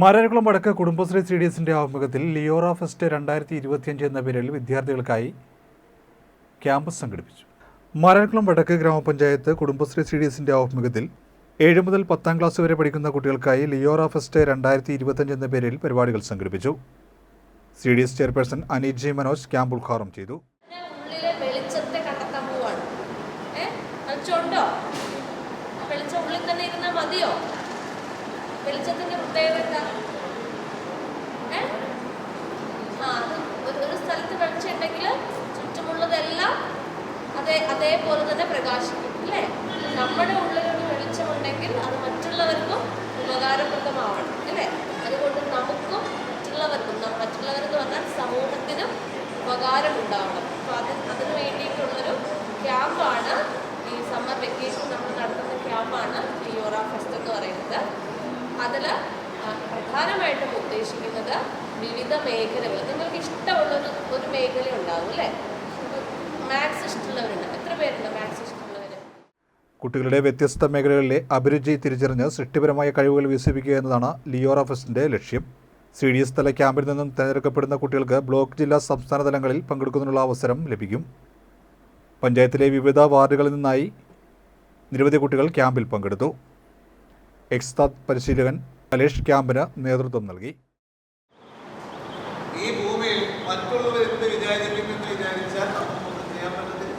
മാരാരിക്കുളം വടക്ക് Kudumbashree C D എസിന്റെ ആഭിമുഖ്യത്തിൽ ലിയോറ ഫെസ്റ്റ് രണ്ടായിരത്തി ഇരുപത്തിയഞ്ച് എന്ന പേരിൽ വിദ്യാർത്ഥികൾക്കായി ക്യാമ്പസ് സംഘടിപ്പിച്ചു. മരകുളം വടക്ക് ഗ്രാമപഞ്ചായത്ത് കുടുംബശ്രീ സി ഡി എസിന്റെ ആഭിമുഖ്യത്തിൽ ഏഴ് മുതൽ പത്താം ക്ലാസ് വരെ പഠിക്കുന്ന കുട്ടികൾക്കായി ലിയോറ ഫെസ്റ്റ് രണ്ടായിരത്തി ഇരുപത്തിയഞ്ച് എന്ന പേരിൽ പരിപാടികൾ സംഘടിപ്പിച്ചു. C D S chairperson Aneeth J Manoj camp ഉദ്ഘാടനം ചെയ്തു. വെളിച്ചം ഉള്ളിൽ തന്നെ ഇരുന്നാൽ മതിയോ? വെളിച്ചത്തിന്റെ പ്രത്യേകത എന്താ? ആ ഒരു ഒരു സ്ഥലത്ത് വെളിച്ചം ചുറ്റുമുള്ളതെല്ലാം അതേ അതേപോലെ തന്നെ പ്രകാശിക്കും അല്ലേ? നമ്മുടെ ഉള്ളിലൊരു വെളിച്ചമുണ്ടെങ്കിൽ അത് മറ്റുള്ളവർക്കും ഉപകാരപ്രദമാവണം അല്ലേ? അതുകൊണ്ട് നമുക്കും മറ്റുള്ളവർക്കും മറ്റുള്ളവരെന്ന് പറഞ്ഞാൽ സമൂഹത്തിനും ഉപകാരമുണ്ടാവണം. അപ്പോൾ അത് അതിന് വേണ്ടിയിട്ടുള്ളൊരു ക്യാമ്പാണ് ഈ സമ്മർ വെക്കേഷൻ നമ്മൾ നടത്തുന്ന ക്യാമ്പാണ് ലിയോറ ഫെസ്റ്റ് എന്ന് പറയുന്നത്. അതിൽ പ്രധാനമായിട്ടും ഉദ്ദേശിക്കുന്നത് വിവിധ മേഖലകൾ നിങ്ങൾക്ക് ഇഷ്ടമുള്ള ഒരു മേഖല ഉണ്ടാവും അല്ലേ? മാത്സ് ഇഷ്ടമുള്ളവരുണ്ട്. എത്ര പേരുണ്ട് മാത്സ് കുട്ടികളുടെ വ്യത്യസ്ത മേഖലകളിലെ അഭിരുചി തിരിച്ചറിഞ്ഞ് സൃഷ്ടിപരമായ കഴിവുകൾ വികസിപ്പിക്കുക എന്നതാണ് ലിയോറ ലക്ഷ്യം. സി ഡി എസ് തല ക്യാമ്പിൽ നിന്നും തിരഞ്ഞെടുക്കപ്പെടുന്ന കുട്ടികൾക്ക് ബ്ലോക്ക് ജില്ലാ സംസ്ഥാന തലങ്ങളിൽ പങ്കെടുക്കുന്നതിനുള്ള അവസരം ലഭിക്കും. പഞ്ചായത്തിലെ വിവിധ വാർഡുകളിൽ നിന്നായി നിരവധി കുട്ടികൾ ക്യാമ്പിൽ പങ്കെടുത്തു. എക്സ്താദ് പരിശീലകൻ കലേഷ് ക്യാമ്പിന് നേതൃത്വം നൽകി. ഈ ഭൂമിയിൽ മറ്റുള്ളവർ എന്ത് വിചാരിക്കും എന്ന് വിചാരിച്ചാൽ നമുക്കൊന്നും ചെയ്യാൻ പറ്റത്തില്ല.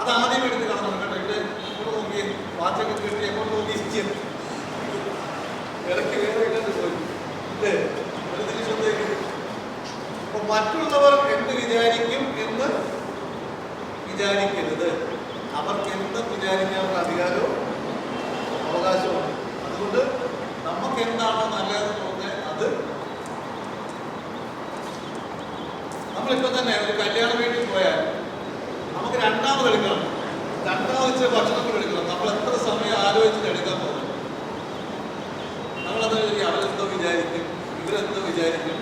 അത് ആദ്യം എടുത്ത് കാണണം കേട്ടോ. ഇവിടെ നോക്കി വാച്ചൊക്കെ കിട്ടി എങ്ങോട്ട് നോക്കി ഇരിക്കും ഇടയ്ക്ക് വേറെ ഇല്ലെന്ന് പോയി. അപ്പൊ മറ്റുള്ളവർ എന്ത് വിചാരിക്കും എന്ന് വിചാരിക്കരുത്. അവർക്ക് വിചാരിക്കാനുള്ള അധികാരവും അവകാശവും അതുകൊണ്ട് നമുക്ക് എന്താണോ നല്ലതെന്ന് തോന്നിയത് അത് നമ്മളിപ്പോൾ തന്നെ ഒരു കല്യാണ വീട്ടിൽ പോയാൽ നമുക്ക് രണ്ടാമത് എടുക്കണം. രണ്ടാമത് വെച്ച് ഭക്ഷണം കൂടെ എടുക്കണം. നമ്മൾ എത്ര സമയം ആലോചിച്ചിട്ട് എടുക്കാൻ പോകും നമ്മളത് അവരെന്തോ വിചാരിക്കും ഇവരെന്തോ വിചാരിക്കും.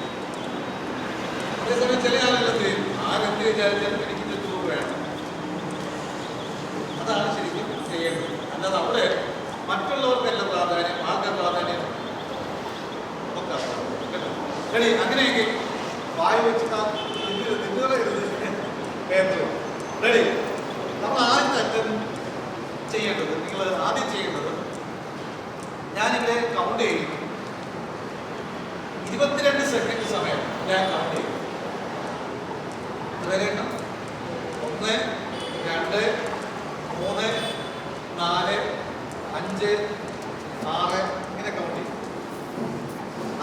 അതേസമയം ചില ആളുകൾ ചെയ്യും? ആരെന്ത് വിചാരിച്ചാലും എനിക്ക് ചുറ്റും വേണം അതാണ് ശരിക്കും ചെയ്യേണ്ടത്. അല്ലാതെ അവിടെ ready? അങ്ങനെയെങ്കിൽ വായു വെച്ച് നിങ്ങളെ പേപ്പർ റെഡി നമ്മൾ ആദ്യം അറ്റം ചെയ്യേണ്ടത് നിങ്ങൾ ആദ്യം ചെയ്യേണ്ടത് ഞാനിവിടെ കൗണ്ട് ചെയ്യും. ഇരുപത്തിരണ്ട് സെക്കൻഡ് സമയം ഞാൻ കൗണ്ട് ചെയ്യും. അതുവരെ ഒന്ന് രണ്ട് മൂന്ന് നാല് അഞ്ച് ആറ്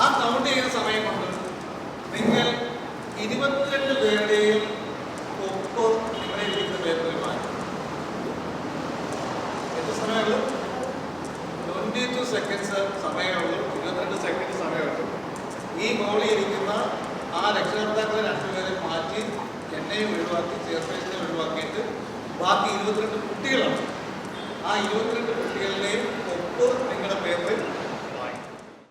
ആ കൗണ്ട് ചെയ്യുന്ന സമയം കൊണ്ട് നിങ്ങൾ ഇരുപത്തിരണ്ട് പേരുടെയും ഒപ്പം ഇവിടെ ഇരിക്കുന്ന പേപ്പറിൽ മാറ്റം എത്ര സമയമുള്ളൂ? ട്വന്റി ടു സെക്കൻഡ്സ് സമയമുള്ളൂ. ഇരുപത്തിരണ്ട് സെക്കൻഡ് സമയമുള്ളൂ. ഈ മോളിൽ ഇരിക്കുന്ന ആ രക്ഷകർത്താക്കളെ രണ്ടുപേരെ മാറ്റി എന്നെയും ഒഴിവാക്കി ചെയർപേഴ്സണെ ഒഴിവാക്കിയിട്ട് ബാക്കി ഇരുപത്തിരണ്ട് കുട്ടികളാണ്. ആ ഇരുപത്തിരണ്ട് കുട്ടികളുടെയും ഒപ്പ് നിങ്ങളുടെ പേപ്പറിൽ